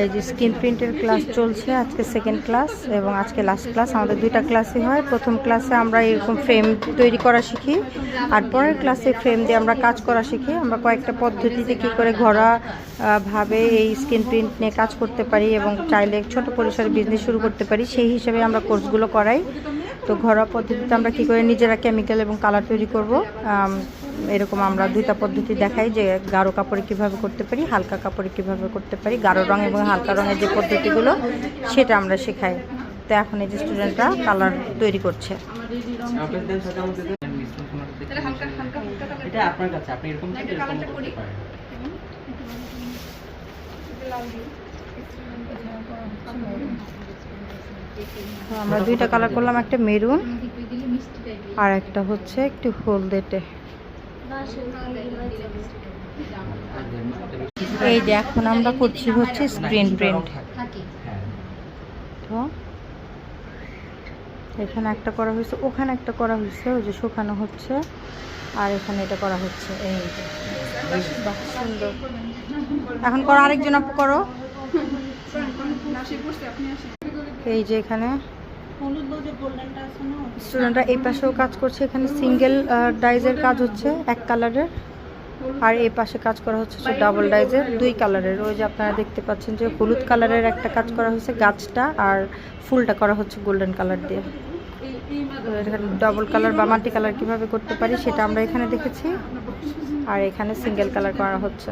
এই যে স্ক্রিন প্রিন্টের ক্লাস চলছে, আজকে সেকেন্ড ক্লাস এবং আজকে লাস্ট ক্লাস আমাদের দুইটা ক্লাসই হয়। প্রথম ক্লাসে আমরা এরকম ফ্রেম তৈরি করা শিখি, আর পরের ক্লাসে ফ্রেম দিয়ে আমরা কাজ করা শিখি। আমরা কয়েকটা পদ্ধতিতে কী করে ঘরা ভাবে এই স্ক্রিন প্রিন্ট নিয়ে কাজ করতে পারি এবং চাইলে ছোট পরিসরে বিজনেস শুরু করতে পারি, সেই হিসেবে আমরা কোর্সগুলো করাই। তো ঘরোয়া পদ্ধতিতে আমরা কী করে নিজেরা কেমিক্যাল এবং কালার তৈরি করব এরকম আমরা দুইটা পদ্ধতি দেখাই যে গাঢ় কাপড়ে কীভাবে করতে পারি হালকা কাপড়ে কীভাবে করতে পারি গাঢ় রং এবং হালকা রঙের যে পদ্ধতিগুলো সেটা আমরা শেখাই। তো এখন এই যে স্টুডেন্টরা কালার তৈরি করছে। এটা আপনার কাছে আপনি এরকম লাল আমরা দুইটা কালার করলাম, একটা মেরুন আর একটা হচ্ছে একটু হলদেটে। এই যে এখন আমরা করছি হচ্ছে স্ক্রিন প্রিন্ট তো এখানে একটা করা হয়েছে, ওখানে একটা করা হয়েছে, ওই যে শুকানো হচ্ছে, আর এখানে এটা করা হচ্ছে, এই সুন্দর। এখন করো, আরেকজন আপু করো। এই যে এখানে স্টুডেন্টরা এই পাশেও কাজ করছে এখানে সিঙ্গেল ডাইজের কাজ হচ্ছে এক কালারের আর এই পাশে কাজ করা হচ্ছে ডাবল ডাইজের দুই কালারের ওই যে আপনারা দেখতে পাচ্ছেন যে হলুদ কালারের একটা কাজ করা হয়েছে গাছটা আর ফুলটা করা হচ্ছে গোল্ডেন কালার দিয়ে। এখানে ডাবল কালার বা মাল্টি কালার কীভাবে করতে পারি সেটা আমরা এখানে দেখেছি। আর এখানে সিঙ্গেল কালার করা হচ্ছে।